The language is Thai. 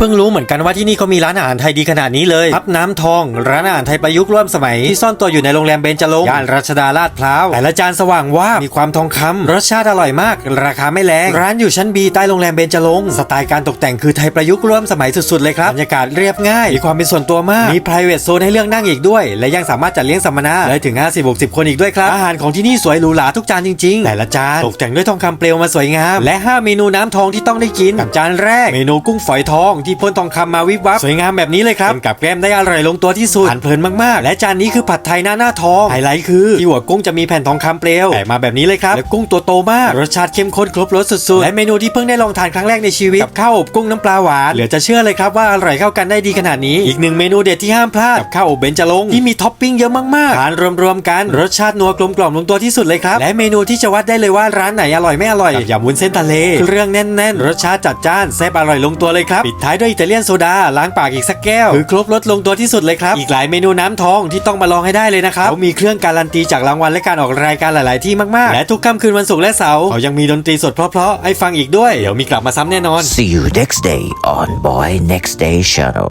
เพิ่งรู้เหมือนกันว่าที่นี่เขามีร้านอาหารไทยดีขนาดนี้เลยพับน้ำทอง ร้านอาหารไทยประยุกต์ร่วมสมัย ที่ซ่อนตัวอยู่ในโรงแรมเบญจรงย่านรัชดาลาดพร้าวแต่ละจานสว่างว่ามีความทองคำรสชาติอร่อยมาก ราคาไม่แรงร้านอยู่ชั้นบีใต้โรงแรมเบญจรงสไตล์การตกแต่งคือไทยประยุกต์ร่วมสมัยสุดๆเลยครับบรรยากาศเรียบง่ายมีความเป็นส่วนตัวมากมี private zone ให้เลือกนั่งอีกด้วย และยังสามารถจัดเลี้ยงสัมมนาได้ถึง 50-60 คนอีกด้วยครับอาหารของที่นี่สวยหรูหราทุกจานจริงๆแต่ละจานตกแต่งด้วยทองคำเปลวมาสวยงามและ 5 เมนูน้ำทองที่ต้องได้กินกับจานแรก เมนูกุ้งฝอยทองทพ่นทองคำมาวิบวับสวยงามแบบนี้เลยครับเป็นกับแกล้มได้อร่อยลงตัวที่สุดทานเพลินมากๆ และจานนี้คือผัดไทยหน้าหน้าทองไฮไลท์คือที่หัวกุ้งจะมีแผ่นทองคำเปลวแปะมาแบบนี้เลยครับและกุ้งตัวโตมากรสชาติเข้มข้นครบรสสุดๆ และเมนูที่เพิ่งได้ลองทานครั้งแรกในชีวิตกับข้าวอบกุ้งน้ำปลาหวานเหลือจะเชื่อเลยครับว่าอร่อยเข้ากันได้ดีขนาดนี้ อีกหนึ่งเมนูเด็ดที่ห้ามพลาดกับข้าวอบเบญจรงค์ที่มีท็อปปิ้งเยอะมากๆทานรวมๆกันรสชาตินัวกลมกล่อมลงตัวที่สุดเลยครับและเมนูที่จะวัดได้เลยว่าร้านไหนอร่อยไม่อร่อยกับยำวุ้นเส้นทะเลเครื่องแน่นๆ รสชาติจัดจ้านแซ่บอร่อยลงตัวเลยครับปิดท้ายด้วยอิตาเลียนโซดาล้างปากอีกสักแก้ว คือครบรสลงตัวที่สุดเลยครับ อีกหลายเมนูน้ำทองที่ต้องมาลองให้ได้เลยนะครับเขามีเครื่องการันตีจากรางวัลและการออกรายการหลาย ๆ ที่มาก ๆ และทุกค่ำคืนวันศุกร์และเสาร์เขายังมีดนตรีสดเพราะ ๆ ให้ฟังอีกด้วย เดี๋ยวมีกลับมาซ้ำแน่นอน See you next day on Boy Next Day Channel.